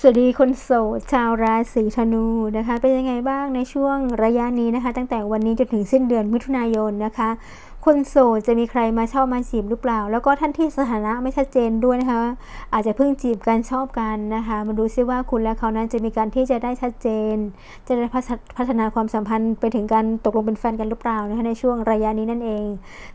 สวัสดีคนโสดชาวราศีธนูนะคะ เป็นยังไงบ้างในช่วงระยะนี้นะคะ ตั้งแต่วันนี้จนถึงสิ้นเดือนมิถุนายนนะคะ คนโสดจะมีใครมาชอบมาจีบหรือเปล่า แล้วก็ท่านที่สถานะไม่ชัดเจนด้วยนะคะ อาจจะเพิ่งจีบกันชอบกันนะคะมาดูซิว่าคุณและเขานั้นจะมีการที่จะได้ชัดเจน จะได้พัฒนาความสัมพันธ์ไปถึงการตกลงเป็นแฟนกันหรือเปล่านะคะในช่วงระยะนี้นั่นเอง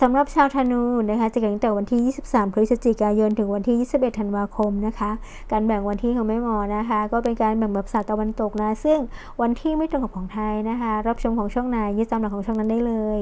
สำหรับชาวธนูนะคะจะเกิดตั้งแต่วันที่ 23 พฤศจิกายนถึงวันที่ 21 ธันวาคมนะคะ การแบ่งวันที่ของแม่หมอนะคะ ก็เป็นการแบ่งแบบศาสตร์ตะวันตกนะ ซึ่งวันที่ไม่ตรงกับของไทยนะคะ รับชมของช่องไหนยึดตามหลักของช่องนั้นได้เลย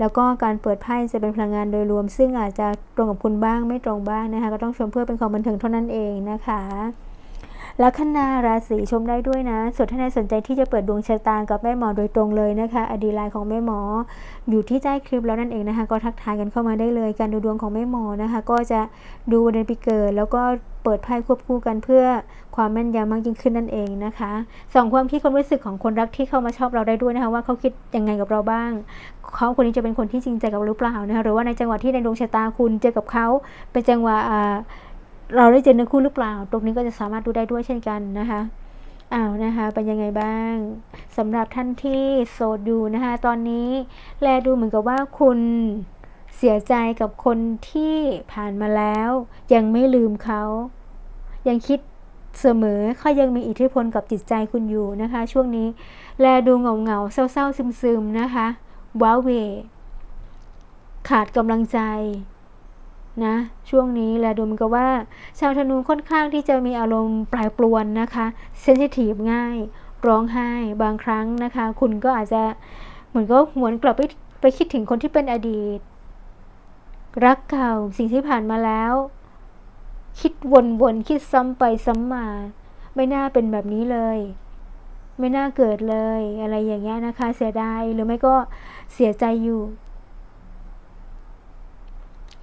แล้วก็การเปิดไพ่จะเป็นพลังงานโดยรวม ซึ่งอาจจะตรงกับคุณบ้างไม่ตรงบ้างนะคะ ก็ต้องชมเพื่อเป็นความบันเทิงเท่านั้นเองนะคะ ลัคนาราศีชมได้ด้วยนะ ส่วนท่านใดสนใจที่จะเปิดดวงชะตากับแม่หมอโดยตรงเลยนะคะ อดีไลน์ของแม่หมอ อยู่ที่ใต้คลิปแล้วนั่นเองนะคะ ก็ทักทายกันเข้ามาได้เลย การดูดวงของแม่หมอนะคะ ก็จะดูวันเดือนปีเกิดแล้วก็เปิดไพ่ควบคู่กันเพื่อความแม่นยำมากยิ่งขึ้นนั่นเองนะคะสองความคิดความรู้สึกของคนรักที่เข้ามาชอบเราได้ด้วยนะคะว่าเขาคิดยังไงกับเราบ้างเขาคนนี้จะเป็นคนที่จริงใจกับเราหรือเปล่านะคะหรือว่าในจังหวะที่ในดวงชะตาคุณเจอกับเขาเป็นจังหวะอ่า เราได้เจอเนื้อคู่หรือเปล่า ตรงนี้ก็จะสามารถดูได้ด้วยเช่นกันนะคะอ้าวนะคะเป็นยังไงบ้างสำหรับท่านที่โสดอยู่นะคะตอนนี้แลดูเหมือนกับว่าคุณเสียใจกับคนที่ผ่านมาแล้ว ยังไม่ลืมเขา ยังคิดเสมอเขายังมีอิทธิพลกับจิตใจคุณอยู่นะคะ ช่วงนี้ แลดูเหงาเหงาเศร้าๆซึมๆนะคะว้าเวขาดกำลังใจ นะช่วงนี้แลดูมือนกับว่า ชาวธนูค่อนข้างที่จะมีอารมณ์แปรปรวนนะคะเซนซิทีฟง่าย ร้องไห้บางครั้งนะคะ คุณก็อาจจะเหมือนก็หวนกลับไปไปคิดถึงคนที่เป็นอดีต รักเก่าสิ่งที่ผ่านมาแล้ว คิดวนๆคิดซ้ำไปซ้ำมา ไม่น่าเป็นแบบนี้เลยไม่น่าเกิดเลยอะไรอย่างเงี้ยนะคะ เสียดายหรือไม่ก็เสียใจอยู่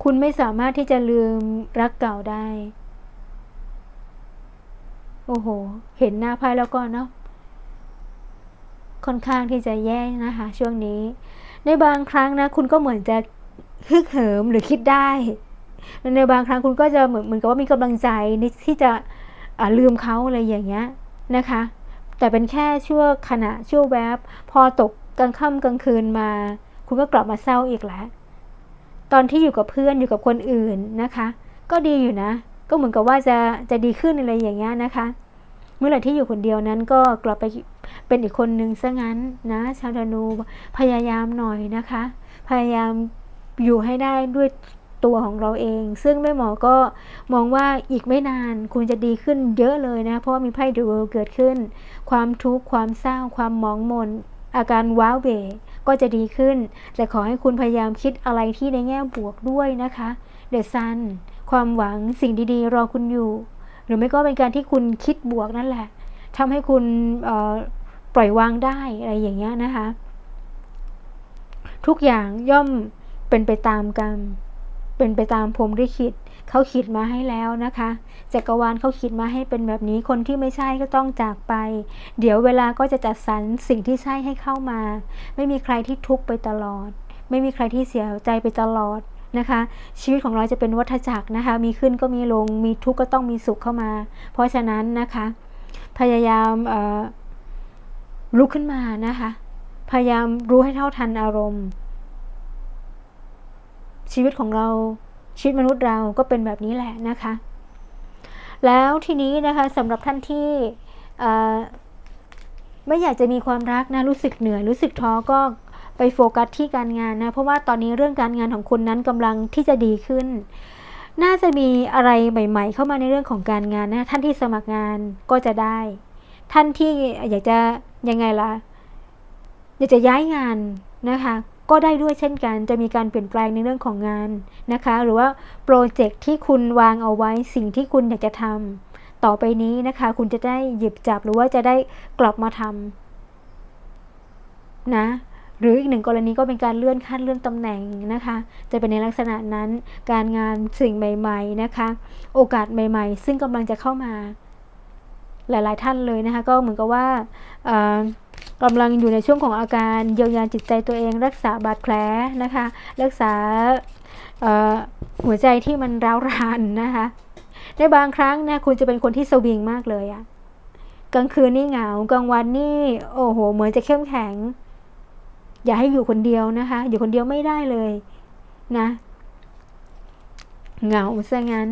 คุณไม่สามารถที่จะลืมรักเก่าได้ โอ้โห เห็นหน้าไพ่แล้วก็เนาะ ค่อนข้างที่จะแย่นะคะ ช่วงนี้ ในบางครั้งนะ คุณก็เหมือนจะฮึกเหิมหรือคิดได้ ในบางครั้งคุณก็จะเหมือนเหมือนกับว่ามีกำลังใจในที่จะลืมเขาอะไรอย่างเงี้ยนะคะ แต่เป็นแค่ชั่วขณะชั่วแวบ พอตกกลางค่ำกลางคืนมา คุณก็กลับมาเศร้าอีกแล้ว ตอนที่อยู่กับเพื่อนอยู่กับคนอื่นนะคะ ก็ดีอยู่นะ ก็เหมือนกับว่าจะจะดีขึ้นอะไรอย่างเงี้ยนะคะ เมื่อไหร่ที่อยู่คนเดียวนั้นก็กลับไปเป็นอีกคนนึงซะงั้นนะ ชาวธนูพยายามหน่อยนะคะ พยายามอยู่ให้ได้ด้วยตัวของเราเอง ซึ่งแม่หมอก็มองว่าอีกไม่นานคุณจะดีขึ้นเยอะเลยนะ เพราะว่ามีไพ่ดูเกิดขึ้น ความทุกข์ความเศร้าความหมองมน อาการว้าวเบ ก็จะดีขึ้น แต่ขอให้คุณพยายามคิดอะไรที่ในแง่บวกด้วยนะคะเดอะซันความหวังสิ่งดีๆ รอคุณอยู่ หรือไม่ก็เป็นการที่คุณคิดบวกนั่นแหละทำให้คุณปล่อยวางได้อะไรอย่างเงี้ยนะคะ ทุกอย่างย่อมเป็นไปตามกรรม เป็นไปตามพรมลิขิตเขาขีดมาให้แล้วนะคะจักรวาลเขาขีดมาให้เป็นแบบนี้คนที่ไม่ใช่ก็ต้องจากไป เดี๋ยวเวลาก็จะจัดสรรสิ่งที่ใช่ให้เข้ามา ไม่มีใครที่ทุกข์ไปตลอด ไม่มีใครที่เสียใจไปตลอดนะคะ ชีวิตของเราจะเป็นวัฏจักรนะคะ มีขึ้นก็มีลง มีทุกข์ก็ต้องมีสุขเข้ามา เพราะฉะนั้นนะคะ พยายามลุกขึ้นมานะคะ พยายามรู้ให้เท่าทันอารมณ์ ชีวิตของเราชีวิตมนุษย์เราก็เป็นแบบนี้แหละนะคะ แล้วทีนี้นะคะสำหรับท่านที่ไม่อยากจะมีความรักนะรู้สึกเหนื่อยรู้สึกท้อก็ไปโฟกัสที่การงานนะ เพราะว่าตอนนี้เรื่องการงานของคุณนั้นกำลังที่จะดีขึ้น น่าจะมีอะไรใหม่ ๆ เข้ามาในเรื่องของการงานนะ ท่านที่สมัครงานก็จะได้ ท่านที่อยากจะยังไงล่ะ อยากจะย้ายงานนะคะ ก็ได้ด้วยเช่นกัน จะมีการเปลี่ยนแปลงในเรื่องของงานนะคะ หรือว่าโปรเจกต์ที่คุณวางเอาไว้สิ่งที่คุณอยากจะทำต่อไปนี้นะคะ คุณจะได้หยิบจับหรือว่าจะได้กลับมาทำนะหรืออีกหนึ่งกรณีก็เป็นการเลื่อนขั้นเลื่อนตำแหน่งนะคะ จะเป็นในลักษณะนั้นการงานสิ่งใหม่ ๆนะคะ โอกาสใหม่ ๆ ซึ่งกำลังจะเข้ามา หลาย ๆ ท่านเลยนะคะ ก็เหมือนกับว่ากำลังอยู่ในช่วงของอาการเยียวยาจิตใจตัวเอง รักษาบาดแผลนะคะ รักษาหัวใจที่มันร้าวรานนะคะ ในบางครั้งนะคุณจะเป็นคนที่สวิงมากเลยอะกลางคืนนี่เหงากลางวันนี่โอ้โหเหมือนจะเข้มแข็ง อย่าให้อยู่คนเดียวนะคะ อยู่คนเดียวไม่ได้เลยนะ เหงาซะงั้น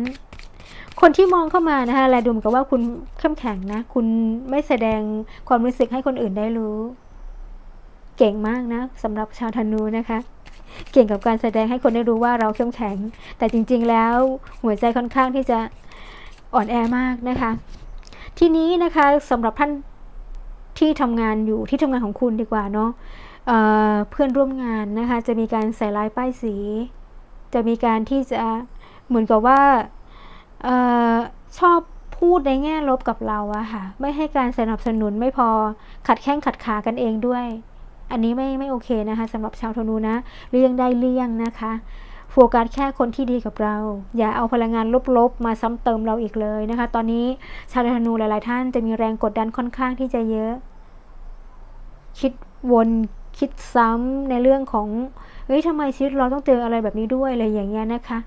คนที่มองเข้ามานะคะแลดูเหมือนกับว่าคุณเข้มแข็งนะ คุณไม่แสดงความรู้สึกให้คนอื่นได้รู้ เก่งมากนะสำหรับชาวธนูนะคะเก่งกับการแสดงให้คนได้รู้ว่าเราเข้มแข็ง แต่จริง ๆ แล้วหัวใจค่อนข้างที่จะอ่อนแอมากนะคะ ทีนี้นะคะสำหรับท่านที่ทำงานอยู่ที่ทำงานของคุณดีกว่าเนาะเเพื่อนร่วมงานนะคะ จะมีการใส่ลายป้ายสี จะมีการที่จะเหมือนกับว่า ออชอบพูดในแง่ลบกับเราอะค่ะ ไม่ให้การสนับสนุนไม่พอขัดแข้งขัดขากันเองด้วย อันนี้ไม่ไม่โอเคนะคะสำหรับชาวธนูนะเลี่ยงได้เลี่ยงนะคะโฟกัสแค่คนที่ดีกับเรา อย่าเอาพลังงานลบๆ มาซ้ำเติมเราอีกเลยนะคะ ตอนนี้ชาวธนูหลายๆ ท่านจะมีแรงกดดันค่อนข้างที่จะเยอะ คิดวนคิดซ้ำในเรื่องของเฮ้ยทำไมชีวิตเราต้องเจออะไรแบบนี้ด้วยอะไรอย่างเงี้ยนะคะ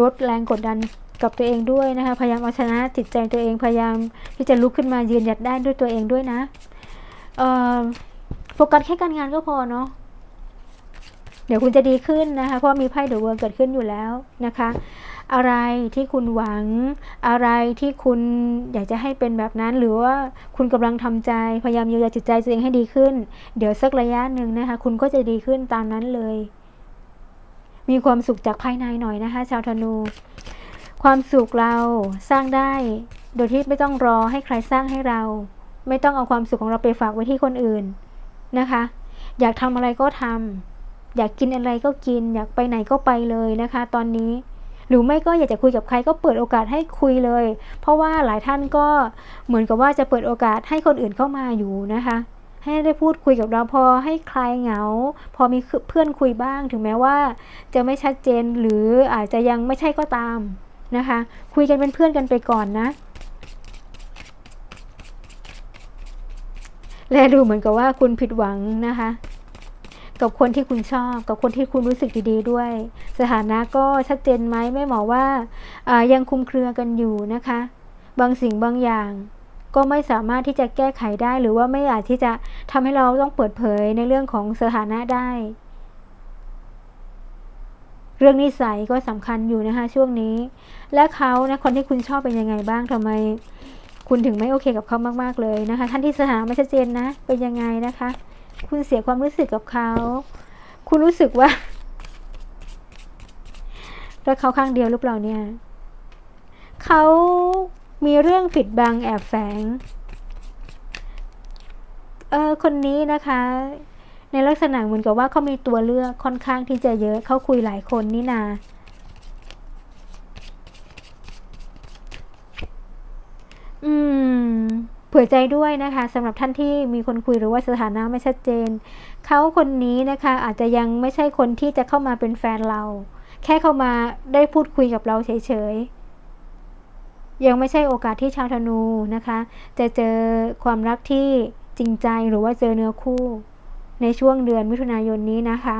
ลดแรงกดดันกับตัวเองด้วยนะคะ พยายามเอาชนะจิตใจตัวเองพยายามที่จะลุกขึ้นมายืนหยัดได้ด้วยตัวเองด้วยนะโฟกัสแค่การงานก็พอเนาะเดี๋ยวคุณจะดีขึ้นนะคะ เพราะมีไพ่เดอะเวิร์เกิดขึ้นอยู่แล้วนะคะ อะไรที่คุณหวัง อะไรที่คุณอยากจะให้เป็นแบบนั้น หรือว่าคุณกำลังทำใจ พยายามเยียวยาจิตใจตัวเองให้ดีขึ้น เดี๋ยวสักระยะหนึ่งนะคะ คุณก็จะดีขึ้นตามนั้นเลย มีความสุขจากภายในหน่อยนะคะ ชาวธนู ความสุขเราสร้างได้ โดยที่ไม่ต้องรอให้ใครสร้างให้เรา ไม่ต้องเอาความสุขของเราไปฝากไว้ที่คนอื่นนะคะ อยากทำอะไรก็ทำอยากกินอะไรก็กิน อยากไปไหนก็ไปเลยนะคะ ตอนนี้หรือไม่ก็อยากจะคุยกับใครก็เปิดโอกาสให้คุยเลย เพราะว่าหลายท่านก็เหมือนกับว่าจะเปิดโอกาสให้คนอื่นเข้ามาอยู่นะคะ ให้ได้พูดคุยกับเราพอให้คลายเหงา พอมีเพื่อนคุยบ้าง ถึงแม้ว่า จะไม่ชัดเจนหรืออาจจะยังไม่ใช่ก็ตามนะคะ คุยกันเป็นเพื่อนกันไปก่อนนะ และดูเหมือนกับว่าคุณผิดหวังนะคะ กับคนที่คุณชอบ กับคนที่คุณรู้สึกดี ๆ ด้วย สถานะก็ชัดเจนไหมไม่หมอว่ายังคุมเครือกันอยู่นะคะ บางสิ่งบางอย่าง ก็ไม่สามารถที่จะแก้ไขได้หรือว่าไม่อาจที่จะทำให้เราต้องเปิดเผยในเรื่องของสถานะได้ เรื่องนิสัยก็สำคัญอยู่นะคะช่วงนี้ และเขานะคนที่คุณชอบเป็นยังไงบ้างทำไม คุณถึงไม่โอเคกับเขามาก ๆ เลยนะคะ ท่านที่สถานะไม่ชัดเจนนะเป็นยังไงนะคะ คุณเสียความรู้สึกกับเขา คุณรู้สึกว่ารักเขาข้างเดียวหรือเปล่าเนี่ยเขา มีเรื่องปิดบังแอบแฝงเออคนนี้นะคะ ในลักษณะเหมือนกับว่าเขามีตัวเลือกค่อนข้างที่จะเยอะเขาคุยหลายคนนี่นาอืมเผื่อใจด้วยนะคะสำหรับท่านที่มีคนคุยหรือว่าสถานะไม่ชัดเจน เขาคนนี้นะคะอาจจะยังไม่ใช่คนที่จะเข้ามาเป็นแฟนเรา แค่เข้ามาได้พูดคุยกับเราเฉยๆ ยังไม่ใช่โอกาสที่ชาวธนูนะคะ จะเจอความรักที่จริงใจหรือว่าเจอเนื้อคู่ ในช่วงเดือนมิถุนายนนี้นะคะ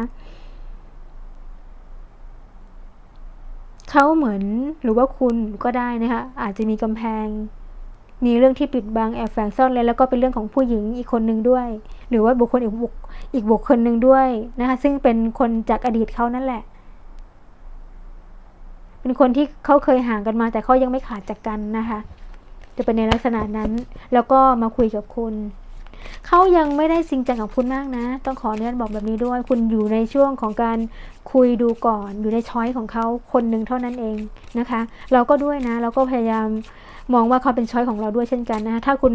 เขาเหมือนหรือว่าคุณก็ได้นะคะอาจจะมีกำแพง มีเรื่องที่ปิดบังแอบแฝงซ่อนเลยแล้วก็เป็นเรื่องของผู้หญิงอีกคนหนึ่งด้วย หรือว่าบุคคลอีกบุคอีกบุคคลหนึ่งด้วยนะคะซึ่งเป็นคนจากอดีตเขานั่นแหละ เป็นคนที่เขาเคยห่างกันมา แต่เขายังไม่ขาดจากกันนะคะ จะเป็นในลักษณะนั้น แล้วก็มาคุยกับคุณเขายังไม่ได้จริงจังกับคุณมากนะ ต้องขออนุญาตบอกแบบนี้ด้วย คุณอยู่ในช่วงของการคุยดูก่อน อยู่ในช้อยของเขาคนหนึ่งเท่านั้นเองนะคะ เราก็ด้วยนะ เราก็พยายามมองว่าเขาเป็นช้อยของเราด้วยเช่นกันนะคะถ้าคุณ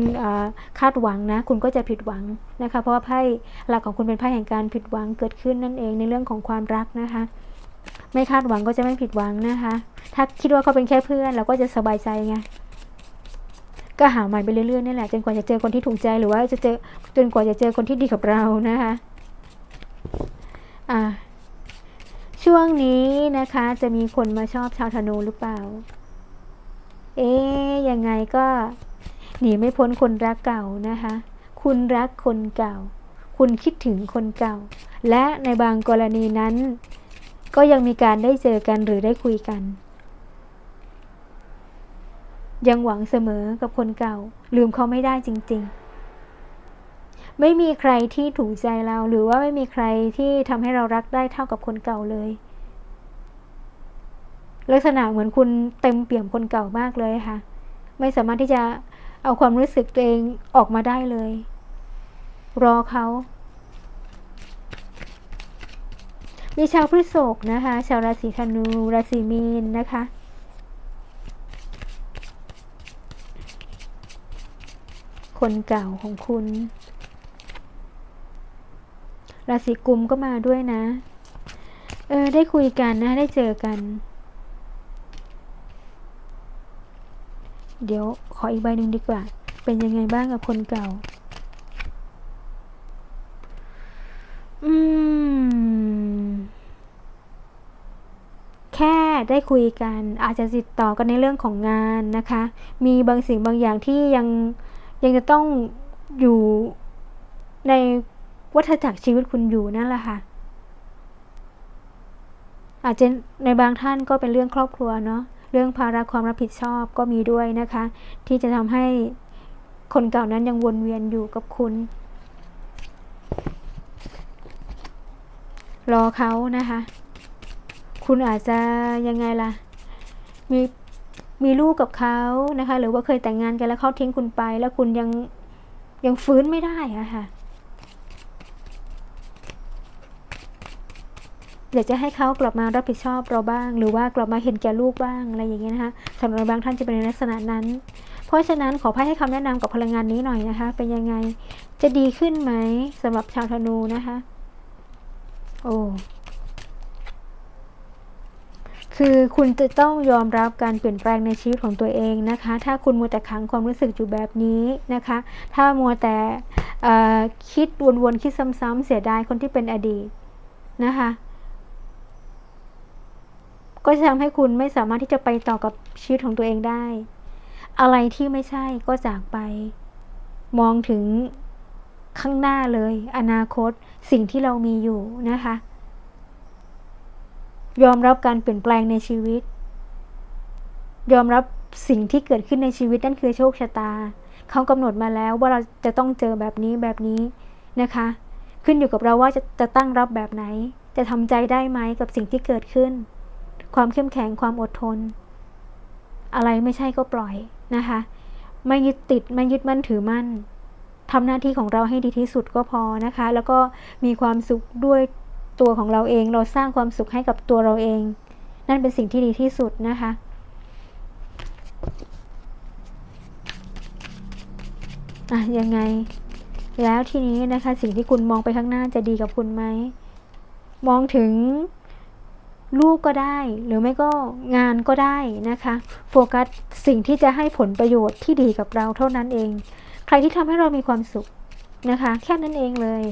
คาดหวังนะ คุณก็จะผิดหวังนะคะ เพราะว่าไพ่หลักของคุณเป็นไพ่แห่งการผิดหวังเกิดขึ้นนั่นเองในเรื่องของความรักนะคะ ไม่คาดหวังก็จะไม่ผิดหวังนะคะ ถ้าคิดว่าเขาเป็นแค่เพื่อน เราก็จะสบายใจไงก็หาใหม่ไปเรื่อยๆนี่แหละจนกว่าจะเจอคนที่ถูกใจหรือว่าจะเจอจนกว่าจะเจอคนที่ดีกับเรานะคะอ่าช่วงนี้นะคะ จะมีคนมาชอบชาวธนูหรือเปล่า เอ๊ยยังไงก็หนีไม่พ้นคนรักเก่านะคะ คุณรักคนเก่า คุณคิดถึงคนเก่า และในบางกรณีนั้น ก็ยังมีการได้เจอกันหรือได้คุยกัน ยังหวังเสมอกับคนเก่า ลืมเขาไม่ได้จริง ๆ ไม่มีใครที่ถูกใจเราหรือว่าไม่มีใครที่ทำให้เรารักได้เท่ากับคนเก่าเลย ลักษณะเหมือนคุณเต็มเปี่ยมคนเก่ามากเลยค่ะ ไม่สามารถที่จะเอาความรู้สึกตัวเองออกมาได้เลย รอเขา มีชาวพฤษภนะคะ ชาวราศีธนู ราศีมีนนะคะ คนเก่าของคุณ ราศีกุมก็มาด้วยนะ เออ ได้คุยกันนะ ได้เจอกัน เดี๋ยวขออีกใบหนึ่งดีกว่า เป็นยังไงบ้างกับคนเก่า อืม แค่ได้คุยกัน อาจจะติดต่อกันในเรื่องของงานนะคะ มีบางสิ่งบางอย่างที่ยังยังจะต้องอยู่ในวัฏจักรชีวิตคุณอยู่นั่นแหละค่ะ อาจจะในบางท่านก็เป็นเรื่องครอบครัวเนาะเรื่องภาระความรับผิดชอบก็มีด้วยนะคะ ที่จะทำให้คนเก่านั้นยังวนเวียนอยู่กับคุณ รอเขานะคะ คุณอาจจะยังไงล่ะ มีมีลูกกับเขานะคะ หรือว่าเคยแต่งงานกันแล้วเขาทิ้งคุณไป แล้วคุณยังยังฟื้นไม่ได้อะค่ะ อยากจะให้เขากลับมารับผิดชอบเราบ้าง หรือว่ากลับมาเห็นแก่ลูกบ้างอะไรอย่างเงี้ยนะคะสำหรับบางท่านจะเป็นในลักษณะนั้น เพราะฉะนั้นขอพายให้คำแนะนำกับพลังงานนี้หน่อยนะคะ เป็นยังไงจะดีขึ้นไหมสำหรับชาวธนูนะคะ โอ้ คือคุณจะต้องยอมรับการเปลี่ยนแปลงในชีวิตของตัวเองนะคะ ถ้าคุณมัวแต่ขังความรู้สึกอยู่แบบนี้นะคะ ถ้ามัวแต่คิดวนๆคิดซ้ำๆเสียดายคนที่เป็นอดีตนะคะ ก็จะทำให้คุณไม่สามารถที่จะไปต่อกับชีวิตของตัวเองได้ อะไรที่ไม่ใช่ก็จากไป มองถึงข้างหน้าเลย อนาคตสิ่งที่เรามีอยู่นะคะ ยอมรับการเปลี่ยนแปลงในชีวิต ยอมรับสิ่งที่เกิดขึ้นในชีวิตนั่นคือโชคชะตา เขากำหนดมาแล้วว่าเราจะต้องเจอแบบนี้แบบนี้นะคะ ขึ้นอยู่กับเราว่าจะจะตั้งรับแบบไหน จะทำใจได้ไหมกับสิ่งที่เกิดขึ้น ความเข้มแข็งความอดทน อะไรไม่ใช่ก็ปล่อยนะคะ ไม่ยึดติดไม่ยึดมั่นถือมั่นทำหน้าที่ของเราให้ดีที่สุดก็พอนะคะ แล้วก็มีความสุขด้วย ตัวของเราเอง เราสร้างความสุขให้กับตัวเราเอง นั่นเป็นสิ่งที่ดีที่สุดนะคะอะยังไง แล้วทีนี้นะคะ สิ่งที่คุณมองไปข้างหน้าจะดีกับคุณไหม มองถึงลูกก็ได้ หรือไม่ก็งานก็ได้นะคะ โฟกัสสิ่งที่จะให้ผลประโยชน์ที่ดีกับเราเท่านั้นเอง ใครที่ทำให้เรามีความสุขนะคะ แค่นั้นเองเลย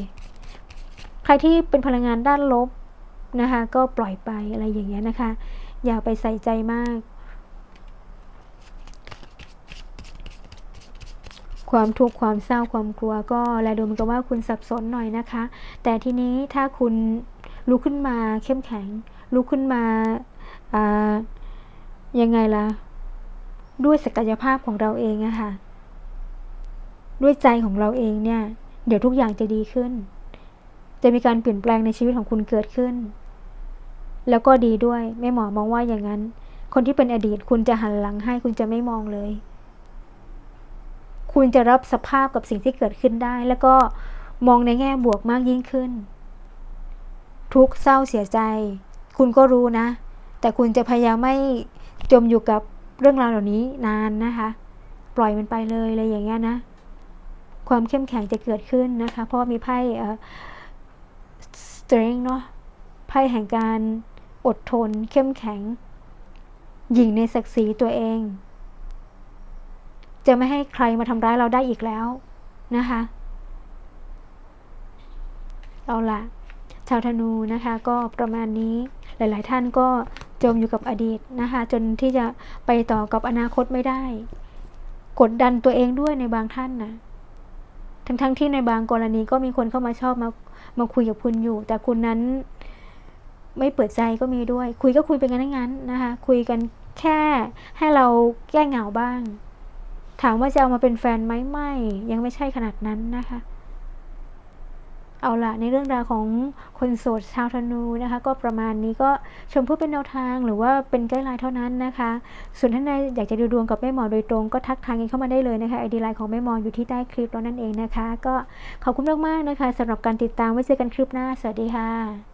ใครที่เป็นพลังงานด้านลบนะคะ ก็ปล่อยไปอะไรอย่างเงี้ยนะคะ อย่าไปใส่ใจมาก ความทุกข์ความเศร้าความกลัว ก็แลดูเหมือนกับว่าคุณสับสนหน่อยนะคะ แต่ทีนี้ถ้าคุณลุกขึ้นมาเข้มแข็งลุกขึ้นมาายังไงล่ะ ด้วยศักยภาพของเราเองอะค่ะ ด้วยใจของเราเองเนี่ย เดี๋ยวทุกอย่างจะดีขึ้น จะมีการเปลี่ยนแปลงในชีวิตของคุณเกิดขึ้น แล้วก็ดีด้วยแม่หมอมองว่าอย่างนั้น คนที่เป็นอดีตคุณจะหันหลังให้คุณจะไม่มองเลย คุณจะรับสภาพกับสิ่งที่เกิดขึ้นได้ แล้วก็มองในแง่บวกมากยิ่งขึ้น ทุกเศร้าเสียใจ คุณก็รู้นะ แต่คุณจะพยายามไม่จมอยู่กับเรื่องราวเหล่านี้นานนะคะ ปล่อยมันไปเลยอะไรอย่างเงี้ยนะ ความเข้มแข็งจะเกิดขึ้นนะคะ เพราะมีไพ่ strength เนาะไพ่แห่งการอดทนเข้มแข็ง หญิงในศักดิ์ศรีตัวเอง จะไม่ให้ใครมาทำร้ายเราได้อีกแล้วนะคะ เอาละชาวธนูนะคะก็ประมาณนี้หลาย ๆ ท่านก็จมอยู่กับอดีตนะคะ จนที่จะไปต่อกับอนาคตไม่ได้ กดดันตัวเองด้วยในบางท่านนะทั้งๆทที่ในบางกรณีก็มีคนเข้ามาชอบมา มาคุยกับคุณอยู่ แต่คุณนั้นไม่เปิดใจก็มีด้วย คุยก็คุยไป็นงั้นงั้นนะคะ คุยกันแค่ให้เราแก้เหงาบ้าง ถามว่าจะเอามาเป็นแฟนไหมไม่ ยังไม่ใช่ขนาดนั้นนะคะ เอาละในเรื่องราวของคนโสดชาวธนูนะคะ ก็ประมาณนี้ก็ชมเพื่อเป็นแนวทางหรือว่าเป็นไกด์ไลน์เท่านั้นนะคะ ส่วนท่านใดอยากจะดูดวงกับแม่หมอโดยตรงก็ทักทายกันเข้ามาได้เลยนะคะไอดีไลน์ของแม่หมออยู่ที่ใต้คลิปแล้วนั่นเองนะคะ ก็ขอบคุณมากๆนะคะสำหรับการติดตามไว้เจอกันคลิปหน้า สวัสดีค่ะ